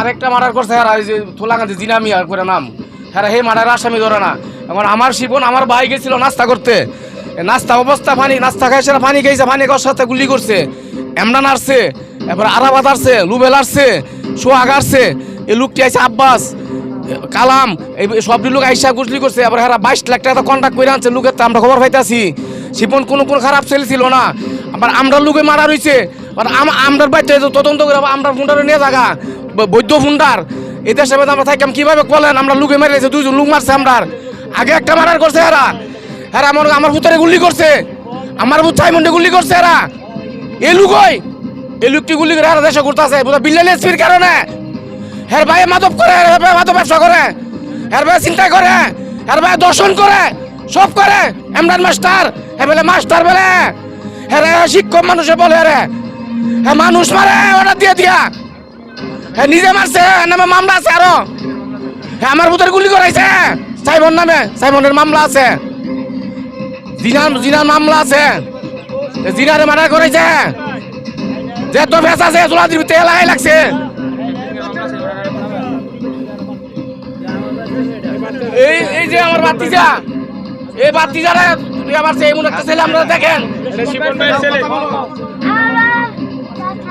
আরেকটা মার্ডার করছে হ্যাঁ ওই যে থোলাকান্দি জিনামি আর করে নাম। হ্যাঁ হে মার্ডার আসামি ধরে না। এখন আমার শিবন, আমার ভাই গেছিল নাস্তা করতে। নাস্তা অবস্থা পানি নাস্তা খাইছে সেটা পানি খাইছে পানি খাওয়ার সাথে গুলি করছে। এমরান আসছে এরপর আরাবাদ আসছে লুবেল আসছে সোহাগ আসছে এই লোকটি আছে আব্বাস কালাম, এই সব লোক আইসা গুজলি করছে আবার হারা বাইশ লাখ টাকা কন্ট্যাক্ট করে আনছে লোকের, তো আমরা খবর পাইতাছি। শিবন কোনো কোনো খারাপ ছেলে ছিল না। আবার আমরা লোকে মারা রয়েছে আর আম- আমরার বাড়িতে তদন্ত করে আমরা ফুন্ডারে নিয়ে থাকা বৈদ্য ফুন্ডার এই দেশে আমরা থাকলাম কীভাবে বলেন আমরা লুকে মেরেছে দুইজন লোক মারছে আমরা আগে একটা মারার করছে এরা। এরা আমার আমার ভুতারে গুলি করছে। আমার ভূত ছাইমন্ডে গুলি করছে এরা। এই লুকই এই লুকটি গুলি করে এরা দেশে ঘুরতেছে? বিল্লাল এসপির কারণে। হের ভাই মাদক করে, হের ভাই মাদক ব্যবসা করে। হের ভাই চিন্তা করে। হের ভাই দর্শন করে। সব করে। এমরান মাস্টার। হে বলে, মাস্টার বলে। হ্যাঁ শিক্ষক মানুষে বলে রে। হ্যাঁ মানুষ মারে অর্ডার দিয়ে দিয়া। হ্যাঁ নিজে মারছে নামে মামলা আছে আরও। হ্যাঁ আমার বুতের গুলি করাইছে। সাইমন নামে সাইমনের মামলা আছে। জিনার জিনার মামলা আছে। জিনারে মারা করাইছে। যে তো ফেস আছে তোলা দিবি তেল লাগাই লাগছে। এই এই যে আমার বাতিজা এই বাতিজারে আমার সেই এমন একটা ছেলে আপনারা দেখেন।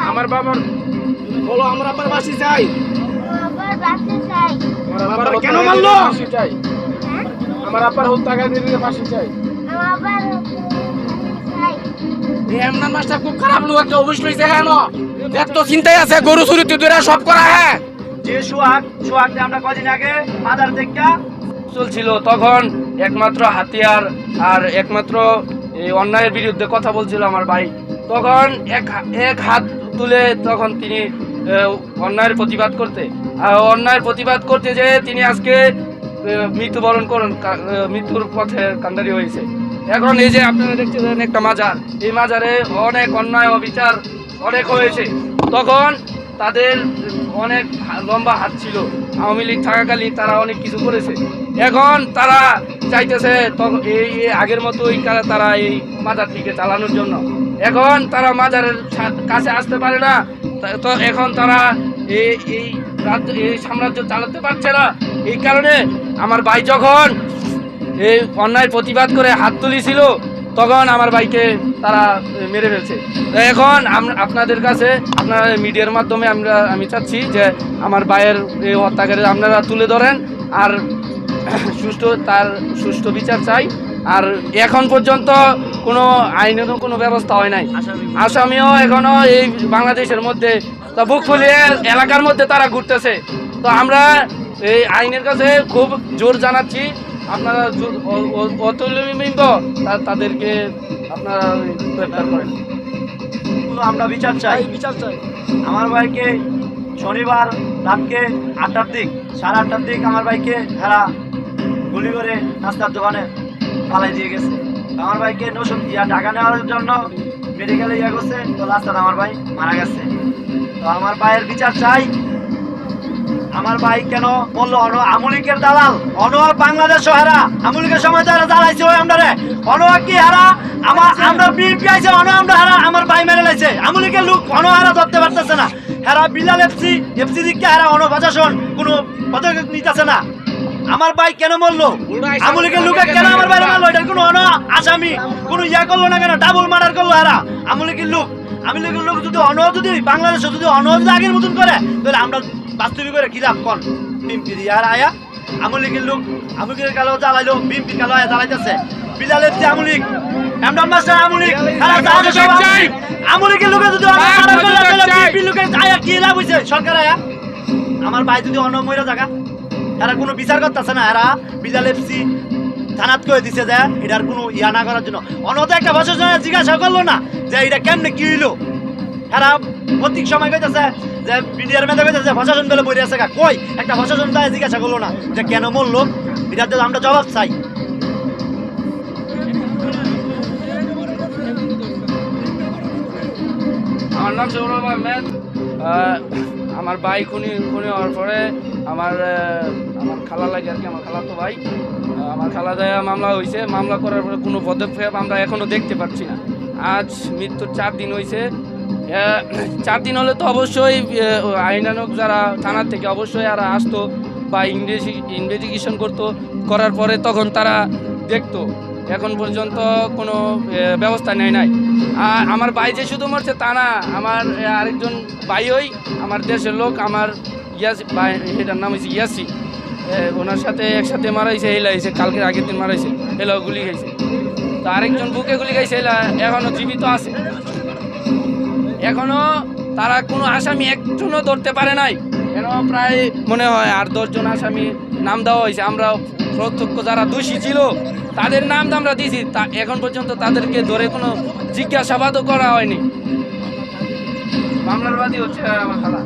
আমার বাবার বলো আমরা আপনার বাসি চাই কেন মারলো? চাই আমার আব্বার হত্যাকারীদের ফাঁসি চাই আবার যাই। এই এমরান মাস্টার খুব খারাপ লোক একটা অবশ্যই লইছে কেন এত চিন্তাই আছে গরু চুরিতে দূরে সব করা হ্যাঁ? যে সোহাগ সোহাগটা আমরা কদিন আগে মাদার দেখা চলছিল তখন একমাত্র হাতিয়ার আর একমাত্র এই অন্যায়ের বিরুদ্ধে কথা বলছিল আমার ভাই। তখন এক এক হাত তুলে তখন তিনি অন্যায়ের প্রতিবাদ করতে। অন্যায়ের প্রতিবাদ করতে যে তিনি আজকে মৃত্যুবরণ করেন মৃত্যুর পথে কান্ডারি হয়েছে। এখন এই যে আপনারা দেখতেছেন একটা মাজার, এই মাজারে অনেক অন্যায়, অবিচার অনেক হয়েছে। তখন তাদের অনেক লম্বা হাত ছিল। আওয়ামী লীগ থাকাকালীন তারা অনেক কিছু করেছে। এখন তারা চাইতেছে তখন এই এই আগের মতোই কা- তারা এই মাজারটিকে চালানোর জন্য। এখন তারা মাজারের কাছে আসতে পারে না। তা- এখন তারা এই এই রাজ্য, এই সাম্রাজ্য চালাতে পারছে না। এই কারণে আমার ভাই যখন এই অন্যায় প্রতিবাদ করে হাত তুলেছিল, তখন আমার ভাইকে তারা মেরে ফেলছে। এখন আপনাদের কাছে, আপনারা মিডিয়ার মাধ্যমে আমরা, আমি চাচ্ছি যে আমার ভাইয়ের এই হত্যাকারী আপনারা তুলে ধরেন আর সুষ্ঠু, তার সুষ্ঠু বিচার চাই। আর এখন পর্যন্ত কোনো আইনেরও কোনো ব্যবস্থা হয় নাই। আসামিও এখনও এই বাংলাদেশের মধ্যে তা বুক ফুলিয়ে এলাকার মধ্যে তারা ঘুরতেছে। তো আমরা এই আইনের কাছে খুব জোর জানাচ্ছি আপনারা জো- অ- অ- অতুলনীয় তা- তাদেরকে আপনারা গ্রেপ্তার করেন। আমরা বিচার চাই। বিচার চাই। আমার ভাইকে শনিবার রাতকে আটটার দিক সাড়ে আটটার দিক আমার ভাইকে হেরা গুলি করে রাস্তার দোকানে ফালাই দিয়ে গেছে। আমার ভাইকে নসুন ইয়া ঢাকা নেওয়ার জন্য মেডিকেলে ইয়া করছে। তো রাস্তাতে আমার ভাই মারা গেছে। তো আমার ভাইয়ের বিচার চাই। আমার ভাই কেন বলল, অন আমলিকের দালাল অনোয়ার বাংলাদেশ হারা আমলিকের সময় তো জ্বালাইছে ওই আমরা অনোয়ার কি হারা? আমার, আমরা বিএনপি আইছে অনো আমরা হারা, আমার ভাই মেরে লাইছে। আমলিকের লোক অনহারা ধরতে পারতেছে না। হেরা বিলাল এফসি এফসি দিককে হারা, অন প্রশাসন কোনো পদক্ষেপ নিতেছে না। আমার ভাই কেন মরলো? আমলিকের লোকে কেন আমার বাইরে মারলো? এটার কোনো অন আসামি কোনো ইয়া করল না কেন? ডাবল মার্ডার করল হারা আমলিকের লোক। আমলিকের লোক যদি অন যদি বাংলাদেশে যদি অন যদি আগের মতন করে তাহলে আমরা বাস্তবিক করে কি লাভ কন বিএমপি দিয়ে আর আয়া। আমলিকের লোক। আমলিকের কালো জ্বালাইলো বিএমপির কালো আয়া জ্বালাইতেছে। বিলাল এফসি আমলিক। এমডন মাস্টার আমলিক। আমলিকের লোকে যদি অন্য মার্ডার করল তাহলে বিএমপির লোকে আয়া কি লাভ হইছে? সরকার আয়া। আমার ভাই যদি অন্য মহিলা জায়গা এরা কোনো বিচার করতেছে না, এরা বিজাল এফসি থানাত করে দিছে যে এটার কোনো ইয়া না করার জন্য। অনত একটা জন্য জিজ্ঞাসা করল না যে এটা কেমনে কি হইল? এরা প্রত্যেক সময় কইতেছে যে মিডিয়ার মেধা কইতেছে, প্রশাসন বলে বই আছে কই? একটা প্রশাসন তাই জিজ্ঞাসা করল না যে কেন মরলো? এটার আমরা জবাব চাই। নাম সৌরভ আহমেদ আমার ভাই খুনি খুনি হওয়ার পরে আমার আমার খালা লাগে আর কি, আমার খালা তো ভাই। আমার খালা দেয়া মামলা হয়েছে মামলা করার পরে কোনো পদক্ষেপ আমরা এখনও দেখতে পাচ্ছি না। আজ মৃত্যুর চার দিন হয়েছে চার দিন হলে তো অবশ্যই আইনানুক যারা থানার থেকে অবশ্যই আর আসতো বা ইনভেস্টিগেশন করতো, করার পরে তখন তারা দেখতো। এখন পর্যন্ত কোনো ব্যবস্থা নেয় নাই। আর আমার ভাই যে শুধু মরছে তা না, আমার আরেকজন আরেকজন ওই, আমার দেশের লোক, আমার ইয়াসি, ভাই, এটার নাম হয়েছে ইয়াসি। ওনার সাথে একসাথে মারাইছে, হেলা হয়েছে কালকে আগের দিন মারাইছে, হেলা গুলি খাইছে। তো আরেকজন বুকে গুলি খাইছে, হেলা এখনও জীবিত আছে। এখনও তারা কোনো আসামি একজনও ধরতে পারে নাই। কেন প্রায় মনে হয় আর দশজন আসামি নাম দেওয়া হয়েছে আমরা প্রত্যক্ষ যারা দোষী ছিল, তাদের নাম তো আমরা দিয়েছি, তা এখন পর্যন্ত তাদেরকে ধরে কোনো জিজ্ঞাসাবাদও করা হয়নি। মামলার বাদী হচ্ছে আমার খালা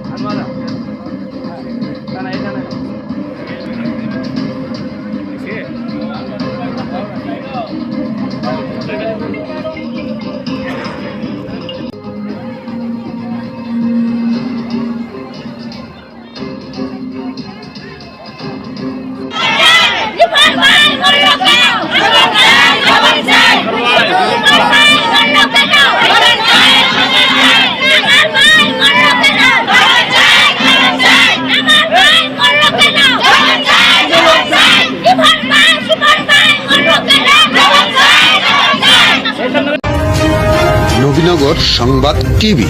নবীনগর সংবাদ, টিভি।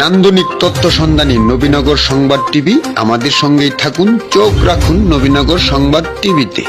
নান্দনিক তত্ত্ব সন্ধানী নবীনগর সংবাদ টিভি, আমাদের সঙ্গেই থাকুন, চোখ রাখুন নবীনগর সংবাদ টিভিতে।